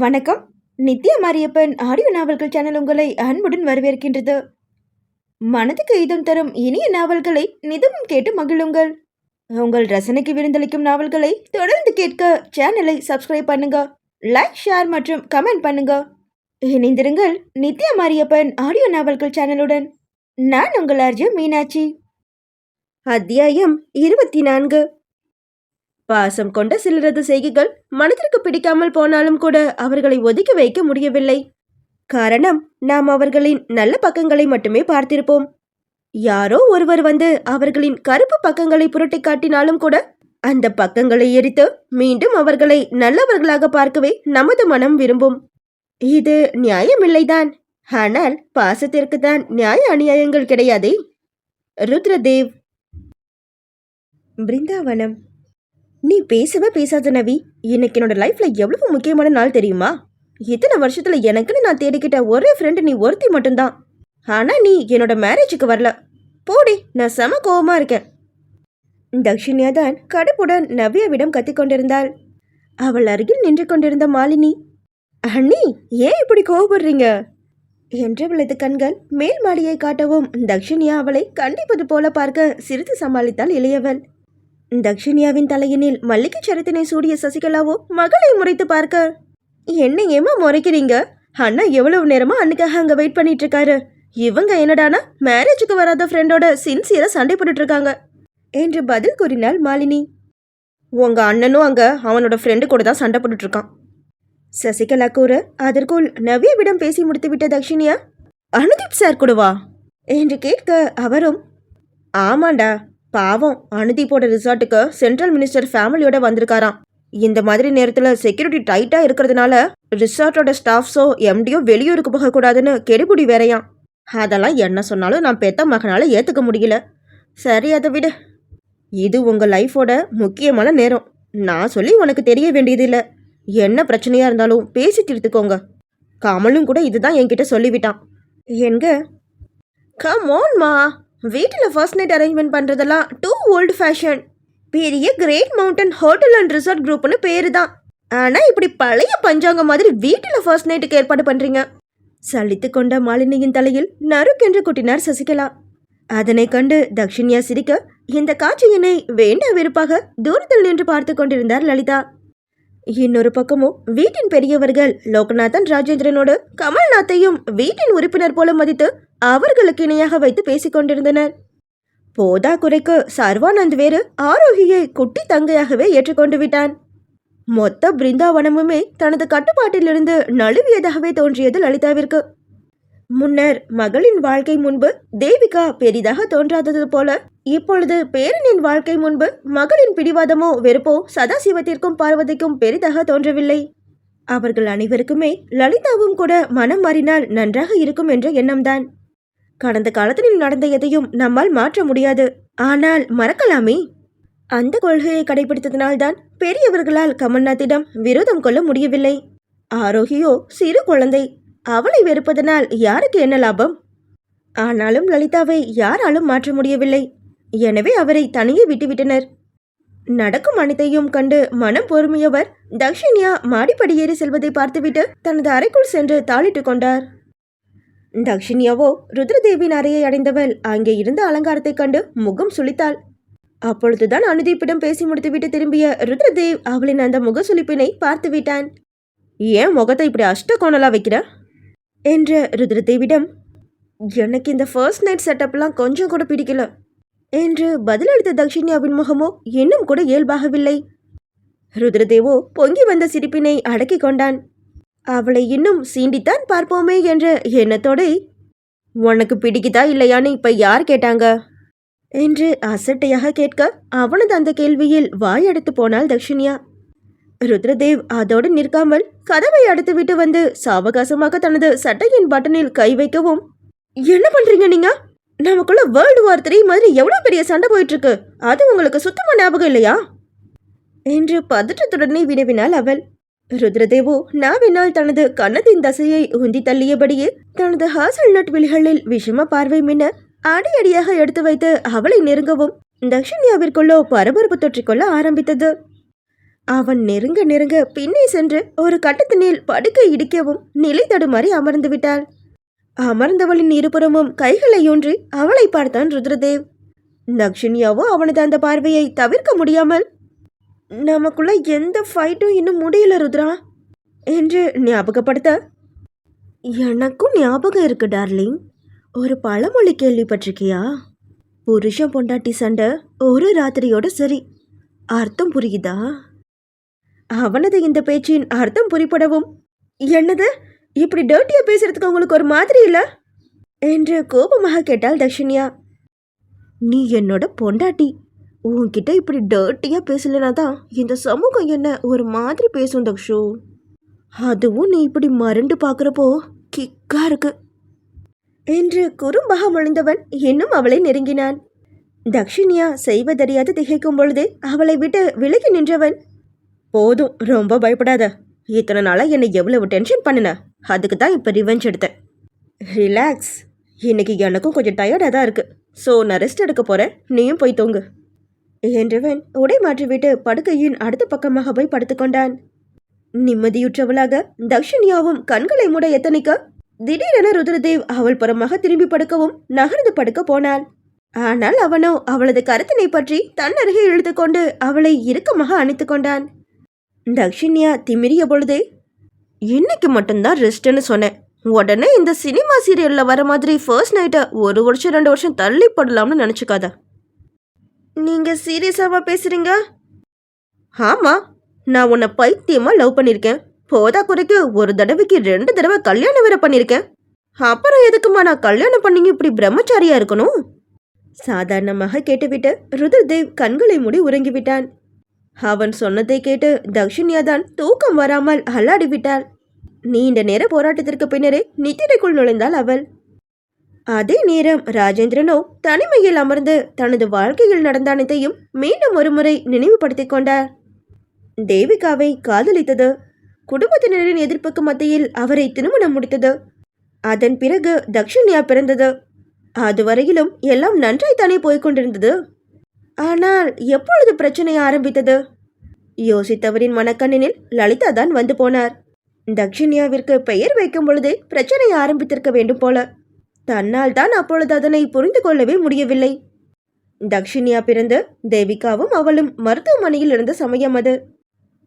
வணக்கம். நித்யா மாரியப்பன் ஆடியோ நாவல்கள் சேனல் உங்களை அன்புடன் வரவேற்கின்றது. மனதுக்கு இதம் தரும் இனிய நாவல்களை நிதமும் கேட்டு மகிழுங்கள். உங்கள் ரசனைக்கு விருந்தளிக்கும் நாவல்களை தொடர்ந்து கேட்க சேனலை சப்ஸ்கிரைப் பண்ணுங்க. லைக் ஷேர் மற்றும் கமெண்ட் பண்ணுங்க. இணைந்திருங்கள் நித்யா மாரியப்பன் ஆடியோ நாவல்கள் சேனலுடன். நான் உங்கள் அர்ஜு மீனாட்சி. அத்தியாயம் இருபத்தி நான்கு. பாசம் கொண்ட சிலரது செய்கைகள் மனதிற்கு பிடிக்காமல் போனாலும் கூட அவர்களை ஒதுக்கி வைக்க முடியவில்லை. காரணம் நாம் அவர்களின் நல்ல பக்கங்களை மட்டுமே பார்த்திருப்போம். யாரோ ஒருவர் வந்து அவர்களின் கருப்பு பக்கங்களை புரட்டி காட்டினாலும் கூட அந்த பக்கங்களை எரித்து மீண்டும் அவர்களை நல்லவர்களாக பார்க்கவே நமது மனம் விரும்பும். இது நியாயமில்லைதான். ஆனால் பாசத்திற்கு தான் நியாய அநியாயங்கள் கிடையாதே. ருத்ரதேவ். பிருந்தாவனம். நீ பேசவே பேசாத நவி. இன்னைக்கு என்னோட லைஃப்ல எவ்வளவு முக்கியமான நாள் தெரியுமா? இத்தனை வருஷத்துல எனக்குன்னு நான் தேடிக்கிட்ட ஒரே ஃப்ரெண்டு நீ ஒருத்தி மட்டும்தான். ஆனா நீ என்னோட மேரேஜுக்கு வரல. போடி நான் செம கோபமாக இருக்கேன். தக்ஷினியா தான் கடுப்புடன் நவ்யாவிடம் கத்திக் கொண்டிருந்தாள். அவள் அருகில் நின்று கொண்டிருந்த மாலினி அண்ணி ஏன் இப்படி கோவப்படுறீங்க? என்றவளது கண்கள் மேல் மாடியை காட்டவும் தக்ஷினியா அவளை கண்டிப்பது போல பார்க்க சிரித்து சமாளித்தாள் இளையவள். தக்ஷிணியாவின் தலையினில் மல்லிகை சரத்தினை சூடிய சசிகலாவோ மகளை முறைத்து பார்க்க. என்ன ஏமா முறைக்கிறீங்க? அண்ணா எவ்வளவு நேரமா அன்னைக்காக அங்க வெயிட் பண்ணிட்டு இருக்காரு இவங்க என்னடானா மேரேஜுக்கு வராத ஃப்ரெண்டோட சின்சியரா சண்டை போட்டுட்டு இருக்காங்க என்று பதில் கூறினாள் மாலினி. உங்க அண்ணனும் அங்க அவனோட ஃப்ரெண்டு கூட தான் சண்டை போட்டுட்டு இருக்கான் சசிகலா கூற அதற்குள் நவ்யாவிடம் பேசி முடித்துவிட்ட தக்ஷிணியா அனுதீப் சார் கூடவா? என்று கேட்க அவரும் ஆமாண்டா பாவம் அனுதி போட ரிசார்ட்டுக்கு சென்ட்ரல் மினிஸ்டர் ஃபேமிலியோட வந்திருக்காராம். இந்த மாதிரி நேரத்தில் செக்யூரிட்டி டைட்டாக இருக்கிறதுனால ரிசார்ட்டோட ஸ்டாஃப்ஸோ எம்டியோ வெளியூருக்கு போகக்கூடாதுன்னு கெடுபுடி வேறையாம். அதெல்லாம் என்ன சொன்னாலும் நான் பெத்த மகனால் ஏற்றுக்க முடியல. சரி அதை விடு. இது உங்கள் லைஃபோட முக்கியமான நேரம். நான் சொல்லி உனக்கு தெரிய வேண்டியதில்லை என்ன பிரச்சனையாக இருந்தாலும் பேசி தீர்த்துக்கோங்க கமலும் கூட இதுதான் என்கிட்ட சொல்லிவிட்டான். எங்க கம் ஓன்மா வீட்டில் ஃபர்ஸ்ட் நைட் அரேஞ்ச்மெண்ட் பண்ணுறதெல்லாம் டூ ஓல்டு ஃபேஷன் பெரிய great mountain hotel and resort குரூப்னு பேரு தான் ஆனால் இப்படி பழைய பஞ்சாங்கம் மாதிரி வீட்டில் ஃபர்ஸ்ட் நைட்டுக்கு ஏற்பாடு பண்ணுறீங்க சலித்து கொண்ட மாலினியின் தலையில் நறுக்கென்று கொட்டினார் சசிகலா. அதனை கண்டு தக்ஷிணியா சிரிக்க இந்த காட்சியினை வேண்ட வெறுப்பாக? தூரத்தில் நின்று பார்த்து கொண்டிருந்தார் லலிதா. இன்னொரு பக்கமும் வீட்டின் பெரியவர்கள் லோகநாதன் ராஜேந்திரனோடு கமல்நாத்தையும் வீட்டின் உறுப்பினர் போல மதித்து அவர்களுக்கு இணையாக வைத்து பேசிக் கொண்டிருந்தனர். போதா குறைக்கு சர்வானந்த் வேறு ஆரோகியை குட்டி தங்கையாகவே ஏற்றுக்கொண்டு விட்டான். மொத்த பிருந்தாவனமுமே தனது கட்டுப்பாட்டிலிருந்து நழுவியதாகவே தோன்றியது லலிதாவிற்கு. முன்னர் மகளின் வாழ்க்கை முன்பு தேவிகா பெரிதாக தோன்றாதது போல இப்பொழுது பேரனின் வாழ்க்கை முன்பு மகளின் பிடிவாதமோ வெறுப்போ சதாசிவத்திற்கும் பார்வதிக்கும் பெரிதாக தோன்றவில்லை. அவர்கள் அனைவருக்குமே லலிதாவும் கூட மனம் மாறினால் நன்றாக இருக்கும் என்ற எண்ணம்தான். கடந்த காலத்தில் நடந்த எதையும் நம்மால் மாற்ற முடியாது. ஆனால் மறக்கலாமே. அந்த கொள்கையை கடைபிடித்ததினால்தான் பெரியவர்களால் கமல்நாத்திடம் விரோதம் கொள்ள முடியவில்லை. ஆரோக்கியோ சிறு குழந்தை. அவளை வெறுப்பதனால் யாருக்கு என்ன லாபம்? ஆனாலும் லலிதாவை யாராலும் மாற்ற முடியவில்லை. எனவே அவரை தனியே விட்டுவிட்டனர். நடக்கும் அனைத்தையும் கண்டு மனம் பொறுமையவர் தக்ஷினியா மாடிப்படியேறி செல்வதை பார்த்துவிட்டு தனது அறைக்குள் சென்று தாளிட்டுக் கொண்டார். தக்ஷிணியாவோ ருத்ரதேவின் அறையை அடைந்தவள். அங்கே இருந்த அலங்காரத்தைக் கண்டு முகம் சுளித்தாள். அப்பொழுதுதான் அனுதீப்பிடம் பேசி முடித்துவிட்டு திரும்பிய ருத்ரதேவ் அவளின் அந்த முகசுளிப்பினை பார்த்து விட்டான். ஏன் முகத்தை இப்படி அஷ்டகோணலா வைக்கிற? என்ற ருத்ரதேவிடம் எனக்கு இந்த ஃபர்ஸ்ட் நைட் செட்டப்லாம் கொஞ்சம் கூட பிடிக்கல என்று பதிலளித்த தக்ஷிணியாவின் முகமோ இன்னும் கூட இயல்பாகவில்லை. ருத்ரதேவோ பொங்கி வந்த சிரிப்பினை அடக்கிக் கொண்டான். அவளை இன்னும் சீண்டித்தான் பார்ப்போமே என்ற எண்ணத்தோடு உனக்கு பிடிக்குதா இல்லையான்னு இப்ப யார் கேட்டாங்க? என்று அசட்டையாக கேட்க அவனது அந்த கேள்வியில் வாயடைத்து போனாள் தக்ஷினியா ருத்ரதேவ் அதோடு நிற்காமல் கதவை அடைத்து விட்டு வந்து சாவகாசமாக தனது சட்டையின் பட்டனில் கை வைக்கவும் என்ன பண்றீங்க நீங்க? நமக்குள்ள வேர்ல்டு வார் த்ரீ மாதிரி எவ்வளவு பெரிய சண்டை போயிட்டு இருக்கு அது உங்களுக்கு சுத்தமா ஞாபகம் இல்லையா? என்று பதற்றத்துடனே வினவினாள் அவள். ருத்ரதேவோ நாவினால் தனது கன்னத்தின் தசையை உந்தி தள்ளியபடியே தனது ஹாசல் நட் விழிகளில் விஷம பார்வை மின்ன அடி அடியாக எடுத்து வைத்து அவளை நெருங்கவும் தக்ஷிணியாவிற்குள்ளோ பரபரப்பு தொற்றிக்கொள்ள ஆரம்பித்தது. அவன் நெருங்க நெருங்க பின்னே சென்று ஒரு கட்டத்தினில் படுக்கை இடிக்கவும் நிலை தடுமாறி அமர்ந்து விட்டாள். அமர்ந்தவளின் இருபுறமும் கைகளை ஊன்றி அவளை பார்த்தான் ருத்ரதேவ். தக்ஷிணியாவோ அவனது அந்த பார்வையை தவிர்க்க முடியாமல் நமக்குள்ள எந்த ஃபைட்டும் இன்னும் முடியல ருத்ரா. என்று ஞாபகப்படுத்த. எனக்கும் ஞாபகம் இருக்கு டார்லிங் ஒரு பழமொழி கேள்விப்பட்டிருக்கியா? புருஷன் பொண்டாட்டி சண்டை ஒரு ராத்திரியோட சரி. அர்த்தம் புரியுதா? அவனது இந்த பேச்சின் அர்த்தம் புரிப்படவும் என்னது? இப்படி டர்ட்டியா பேசுறதுக்கு உங்களுக்கு ஒரு மாதிரி இல்லை? என்று கோபமாக கேட்டாள் தக்ஷினியா நீ என்னோட பொண்டாட்டி. உன்கிட்ட இப்படி டர்ட்டியாக பேசலனா தான் இந்த சமூகம் என்ன ஒரு மாதிரி பேசும் தக்ஷு? அதுவும் நீ இப்படி மறண்டு பார்க்குறப்போ கிக்காக இருக்கு. என்று குறும்பாக முழிந்தவன் இன்னும் அவளை நெருங்கினான். தக்ஷினியா செய்வதறியாது திகைக்கும் பொழுது அவளை விட்டு விலகி நின்றவன் போதும் ரொம்ப பயப்படாத. இத்தனை நாளாக என்னை எவ்வளவு டென்ஷன் பண்ணின? அதுக்கு தான் இப்போ ரிவெஞ்ச் எடுத்தேன். ரிலாக்ஸ் இன்னைக்கு எனக்கும் கொஞ்சம் டயர்டாக தான் இருக்குது ஸோ நான் ரெஸ்ட் எடுக்க போகிறேன் நீயும் போய் தூங்கு. என்றவன் உடை மாற்றிவிட்டு படுக்கையின் அடுத்த பக்கமாக போய் படுத்துக்கொண்டான் நிம்மதியுற்றவளாக தக்ஷின்யாவும் கண்களை மூட எத்தனைக்க திடீரென ருத்ரதேவ் அவள் புறமாக திரும்பி படுக்கவும் நகர்ந்து படுக்க போனாள். ஆனால் அவனோ அவளது கருத்தினை பற்றி தன் அருகே இழுத்துக்கொண்டு அவளை இறுக்கமாக அணைத்து கொண்டான். தக்ஷினியா திமிரிய பொழுதே இன்னைக்கு மட்டும்தான் ரெஸ்ட்னு சொன்னேன். உடனே இந்த சினிமா சீரியல்ல வர மாதிரி ஃபர்ஸ்ட் நைட்டை ஒரு வருஷம் ரெண்டு வருஷம் தள்ளி போடலாம்னு நினச்சிக்காத. நீங்க சீரியஸாவா பேசுறீங்க? ஆமா நான் உன்னை பைத்தியமா லவ் பண்ணியிருக்கேன் போதா குறைக்கு ஒரு தடவைக்கு ரெண்டு தடவை கல்யாணம் வேற பண்ணியிருக்கேன் அப்புறம் எதுக்குமா நான் கல்யாணம் பண்ணீங்க இப்படி பிரம்மச்சாரியா இருக்கணும்? சாதாரணமாக கேட்டுவிட்டு ருத்ரதேவ் கண்களை மூடி உறங்கிவிட்டான் அவன் சொன்னதை கேட்டு தக்ஷின்யா தான் தூக்கம் வராமல் அல்லாடி விட்டாள். நீண்ட நேர போராட்டத்திற்கு பின்னரே நித்திரைக்குள் நுழைந்தாள் அவள். அதே நேரம் ராஜேந்திரனோ தனிமையில் அமர்ந்து தனது வாழ்க்கையில் நடந்த அனைத்தையும் மீண்டும் ஒருமுறை நினைவுபடுத்திக் கொண்டார். தேவிகாவை காதலித்தது. குடும்பத்தினரின் எதிர்ப்புக்கு மத்தியில் அவரை திருமணம் முடித்தது. அதன் பிறகு தக்ஷண்யா பிறந்தது. அதுவரையிலும் எல்லாம் நன்றாய்த்தானே போய்கொண்டிருந்தது ஆனால் எப்பொழுது பிரச்சனை ஆரம்பித்தது? யோசித்தவரின் மனக்கண்ணினில் லலிதா தான் வந்து போனார். தக்ஷண்யாவிற்கு பெயர் வைக்கும் பொழுதே பிரச்சனை ஆரம்பித்திருக்க வேண்டும் போல தன்னால் தான் அப்பொழுது அதனை புரிந்து கொள்ளவே முடியவில்லை. தக்ஷினியா பிறந்து தேவிகாவும் அவளும் மருத்துவமனையில் இருந்த சமயம் அது.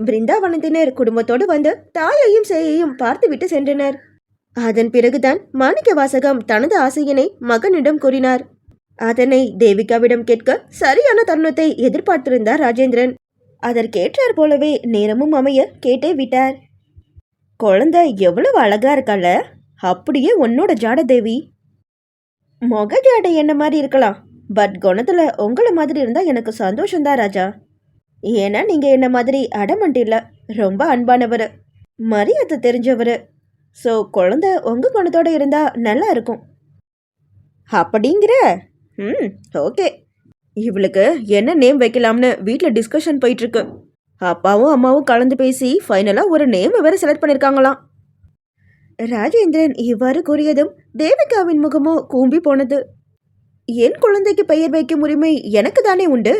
பிருந்தாவனத்தினர் குடும்பத்தோடு வந்து தாயையும் சேயையும் பார்த்துவிட்டு சென்றனர். அதன் பிறகுதான் மாணிக்க வாசகம் தனது ஆசையினை மகனிடம் கூறினார். அதனை தேவிகாவிடம் கேட்க சரியான தருணத்தை எதிர்பார்த்திருந்தார் ராஜேந்திரன். அதற்கேற்றார் போலவே நேரமும் அமைய கேட்டே விட்டார். குழந்தை எவ்வளவு அழகா இருக்கல்ல அப்படியே உன்னோட ஜாட தேவி முக ஜாடை என்ன மாதிரி இருக்கலாம்? பட் குணத்தில் உங்களை மாதிரி இருந்தால் எனக்கு சந்தோஷம்தான் ராஜா. ஏன்னா நீங்கள் என்ன மாதிரி அடமண்ட் இல்லை ரொம்ப அன்பானவர் மரியாதை தெரிஞ்சவர். ஸோ குழந்த உங்கள் குணத்தோடு இருந்தால் நல்லா இருக்கும். அப்படிங்கிற? ம் ஓகே. இவளுக்கு என்ன நேம் வைக்கலாம்னு வீட்டில் டிஸ்கஷன் போயிட்டுருக்கு அப்பாவும் அம்மாவும் கலந்து பேசி ஃபைனலாக ஒரு நேமை வேறு செலக்ட் பண்ணியிருக்காங்களாம் ராஜேந்திரன் இவ்வாறு கூறியதும் தேவிகாவின் முகமோ கூம்பி போனது. என் குழந்தைக்கு பெயர் வைக்கும் உரிமை எனக்கு தானே உண்டு?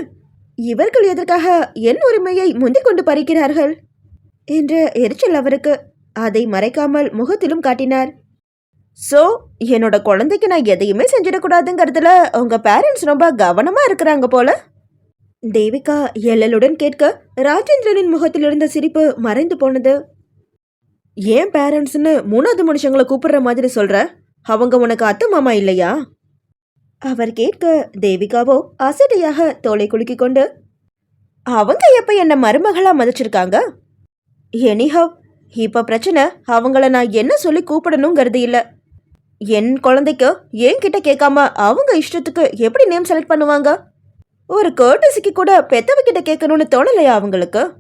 இவர்கள் எதற்காக என் உரிமையை முந்திக் கொண்டு பறிக்கிறார்கள்? என்ற எரிச்சல் அவருக்கு. அதை மறைக்காமல் முகத்திலும் காட்டினார். ஸோ என்னோட குழந்தைக்கு நான் எதையுமே செஞ்சிடக்கூடாதுங்கிறதுல உங்க பேரண்ட்ஸ் ரொம்ப கவனமா இருக்கிறாங்க போல? தேவிகா எல்லலுடன் கேட்க ராஜேந்திரனின் முகத்திலிருந்த சிரிப்பு மறைந்து போனது. ஏன் பேரண்ட்ஸ்னு மூணாவது மனுஷங்களை கூப்பிடுற மாதிரி சொல்ற? அவங்க உனக்கு அத்தை மாமா இல்லையா? அவர் கேட்க தேவிகாவோ அசட்டையாக தோலை குலுக்கி கொண்டு அவங்க எப்ப என்ன மருமகளா மதிச்சிருக்காங்க? எனிஹவ் இப்ப பிரச்சனை அவங்கள நான் என்ன சொல்லி கூப்பிடணுங்கிறது இல்ல. என் குழந்தைக்கு என்கிட்ட கேட்காம அவங்க இஷ்டத்துக்கு எப்படி நேம் செலக்ட் பண்ணுவாங்க? ஒரு கேர்டசிக்கு கூட பெத்தவ கிட்ட கேட்கணும்னு தோணலையா அவங்களுக்கு?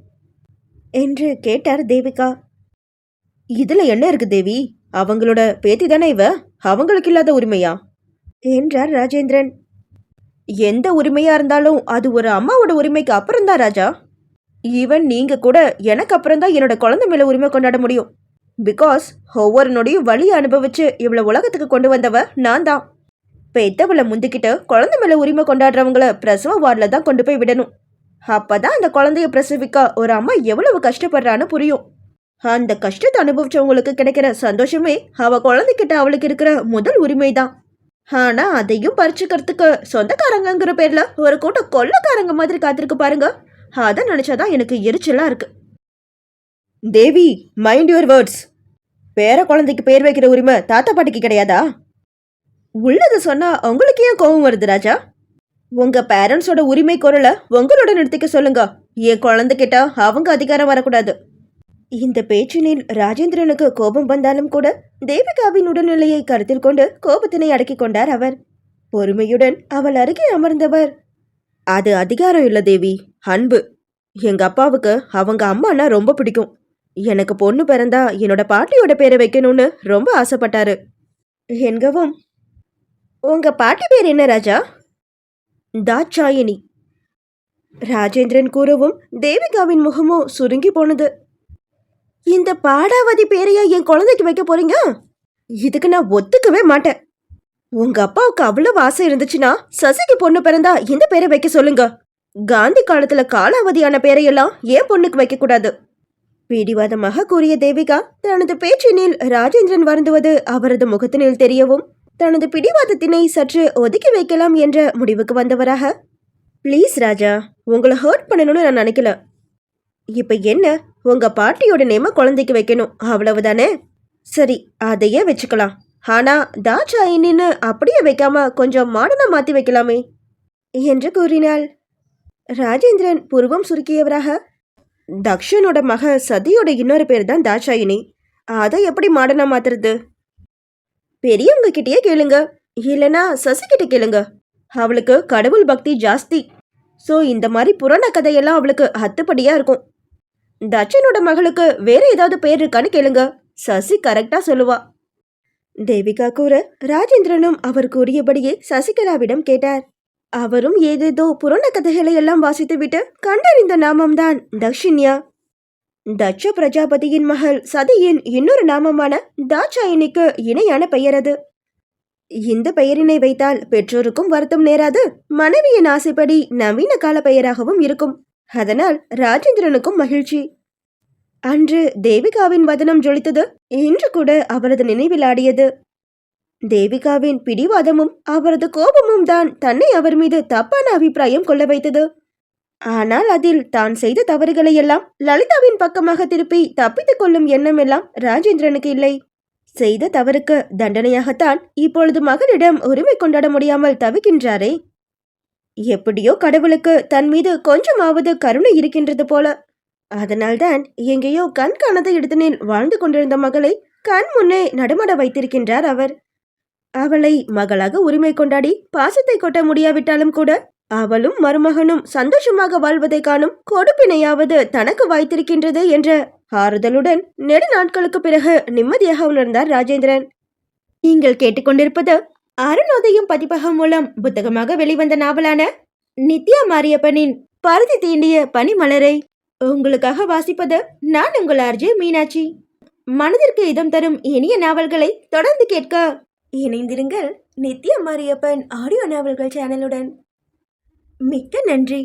என்று கேட்டார் தேவிகா. இதுல என்ன இருக்கு தேவி? அவங்களோட பேத்தி தானே இவ? அவங்களுக்கு இல்லாத உரிமையா? என்றார் ராஜேந்திரன். எந்த உரிமையா இருந்தாலும் அது ஒரு அம்மாவோட உரிமைக்கு அப்புறம்தான் ராஜா. ஈவன் நீங்க கூட எனக்கு அப்புறம் தான் என்னோட குழந்தை மேல உரிமை கொண்டாட முடியும். பிகாஸ் ஒவ்வொரு நொடியும் வழியை அனுபவிச்சு இவ்வளவு உலகத்துக்கு கொண்டு வந்தவ நான் தான் பெத்தவளை முந்திக்கிட்டு குழந்தை மேல உரிமை கொண்டாடுறவங்கள பிரசவ வார்டில் தான் கொண்டு போய் விடணும். அப்பதான் அந்த குழந்தைய பிரசவிக்க ஒரு அம்மா எவ்வளவு கஷ்டப்படுறான்னு புரியும். அந்த கஷ்டத்தை அனுபவிச்சவங்களுக்கு கிடைக்கிற சந்தோஷமே அவ குழந்தைகிட்ட அவளுக்கு இருக்கிற முதல் உரிமை தான் ஆனா அதையும் பறிச்சுக்கிறதுக்கு சொந்தக்காரங்கங்கிற பேர்ல ஒரு கூட்டம் கொள்ளக்காரங்க மாதிரி காத்திருக்கு பாருங்க. அதை நினைச்சாதான் எனக்கு எரிச்சலா இருக்கு. தேவி மைண்ட் யுவர் வேர்ட்ஸ் பேர குழந்தைக்கு பேர் வைக்கிற உரிமை தாத்தா பாட்டிக்கு கிடையாதா? உள்ளது சொன்னா உங்களுக்கு ஏன் கோவம் வருது ராஜா? உங்க பேரண்ட்ஸோட உரிமை குரலை உங்களோட நிறுத்திக்க சொல்லுங்க. என் குழந்தைகிட்ட அவங்க அதிகாரம் வரக்கூடாது. இந்த பேச்சினில் ராஜேந்திரனுக்கு கோபம் வந்தாலும் கூட தேவிகாவின் உடல்நிலையை கருத்தில் கொண்டு கோபத்தினை அடக்கிக் கொண்டார் அவர். பொறுமையுடன் அவள் அருகே அமர்ந்தவர். அது அதிகாரம் இல்ல தேவி அன்பு. எங்க அப்பாவுக்கு அவங்க அம்மானா ரொம்ப பிடிக்கும். எனக்கு பொண்ணு பிறந்தா என்னோட பாட்டியோட பேரை வைக்கணும்னு ரொம்ப ஆசைப்பட்டாரு. என்கவும். உங்க பாட்டி பேர் என்ன ராஜா? தாட்சாயினி. ராஜேந்திரன் கூறவும் தேவிகாவின் முகமோ சுருங்கி போனது. இந்த பாடாவதி பேரையா என் குழந்தைக்கு வைக்க போறீங்க? இதுக்கு நான் ஒத்துக்கவே மாட்டேன். உங்க அப்பாவுக்கு அவ்வளவு ஆசை இருந்துச்சுன்னா சசிக்கு பொண்ணு பிறந்தா இந்த பேரை வைக்க சொல்லுங்க. காந்தி காலத்துல காலாவதியான பேரையெல்லாம் ஏன் பொண்ணுக்கு வைக்க கூடாது. பிடிவாதமாக கூறிய தேவிகா தனது பேச்சினில் ராஜேந்திரன் வருந்துவது அவரது முகத்தினில் தெரியவும் தனது பிடிவாதத்தினை சற்று ஒதுக்கி வைக்கலாம் என்ற முடிவுக்கு வந்தவராக. ப்ளீஸ் ராஜா உங்களை ஹர்ட் பண்ணணும்னு நான் நினைக்கல. இப்ப என்ன? உங்க பாட்டியோட நேம குழந்தைக்கு வைக்கணும். அவ்வளவுதானே? சரி அதையே வச்சுக்கலாம். ஆனா தாட்சாயினின்னு அப்படியே வைக்காம கொஞ்சம் மாடனா மாத்தி வைக்கலாமே. என்று கூறினாள். ராஜேந்திரன் புருவம் சுருக்கியவராக. தக்ஷனோட மக சதியோட இன்னொரு பேர் தான் தாட்சாயினி அதை எப்படி மாடனா மாத்துறது? பெரியவங்க கிட்டேயே கேளுங்க. இல்லைனா சசி கிட்ட கேளுங்க. அவளுக்கு கடவுள் பக்தி ஜாஸ்தி. ஸோ இந்த மாதிரி புராண கதையெல்லாம் அவளுக்கு அத்துப்படியா இருக்கும். தட்சனோட மகளுக்கு வேற ஏதாவது பேர் இருக்கான்னு கேளுங்க. சசி கரெக்டா சொல்லுவா. தேவிகா கூற ராஜேந்திரனும் அவர் கூறியபடியே சசிகலாவிடம் கேட்டார். அவரும் ஏதேதோ புராண கதைகளை எல்லாம் வாசித்துவிட்டு கண்டறிந்த நாமம்தான் தக்ஷின்யா தட்ச பிரஜாபதியின் மகள் சதியின் இன்னொரு நாமமான தாட்சாயினிக்கு இணையான பெயர் அது. இந்த பெயரினை வைத்தால் பெற்றோருக்கும் வருத்தம் நேராது மனைவியின் ஆசைப்படி நவீன கால பெயராகவும் இருக்கும். அதனால் ராஜேந்திரனுக்கும் மகிழ்ச்சி. அன்று தேவிகாவின் வதனம் ஜொலித்தது இன்று கூட அவரது நினைவில் ஆடியது. தேவிகாவின் பிடிவாதமும் அவரது கோபமும் தான் தன்னை அவர் மீது தப்பான அபிப்பிராயம் கொள்ள வைத்தது. ஆனால் அதில் தான் செய்த தவறுகளை எல்லாம் லலிதாவின் பக்கமாக திருப்பி தப்பித்துக் கொள்ளும் எண்ணம் எல்லாம் ராஜேந்திரனுக்கு இல்லை. செய்த தவறுக்கு தண்டனையாகத்தான் இப்பொழுது மகனிடம் உரிமை கொண்டாட முடியாமல் தவிக்கின்றாரே. எப்படியோ கடவுளுக்கு தன் மீது கொஞ்சமாவது கருணை இருக்கின்றது போல. அதனால்தான் எங்கேயோ கண் காணாத இடத்தினில் வாழ்ந்து கொண்டிருந்த மகளை கண் முன்னே நடுமட வைத்திருக்கின்றார் அவர். அவளை மகளாக உரிமை கொண்டாடி பாசத்தை கொட்ட முடியாவிட்டாலும் கூட அவளும் மருமகனும் சந்தோஷமாக வாழ்வதை காணும் கொடுப்பினையாவது தனக்கு வாய்த்திருக்கின்றது என்ற ஆறுதலுடன் நெடு நாட்களுக்கு பிறகு நிம்மதியாக உணர்ந்தார் ராஜேந்திரன். நீங்கள் கேட்டுக்கொண்டிருப்பது அருணோதயம் பதிப்பகம் மூலம் புத்தகமாக வெளிவந்த நாவலான நித்யா மாரியப்பனின் பருதி தீண்டிய பனிமலரை உங்களுக்காக வாசிப்பது நான் உங்கள் ஆர்ஜே மீனாட்சி. மனதிற்கு இதம் தரும் இனிய நாவல்களை தொடர்ந்து கேட்க இணைந்திருங்கள் நித்யா மாரியப்பன் ஆடியோ நாவல்கள் சேனலுடன். மிக்க நன்றி.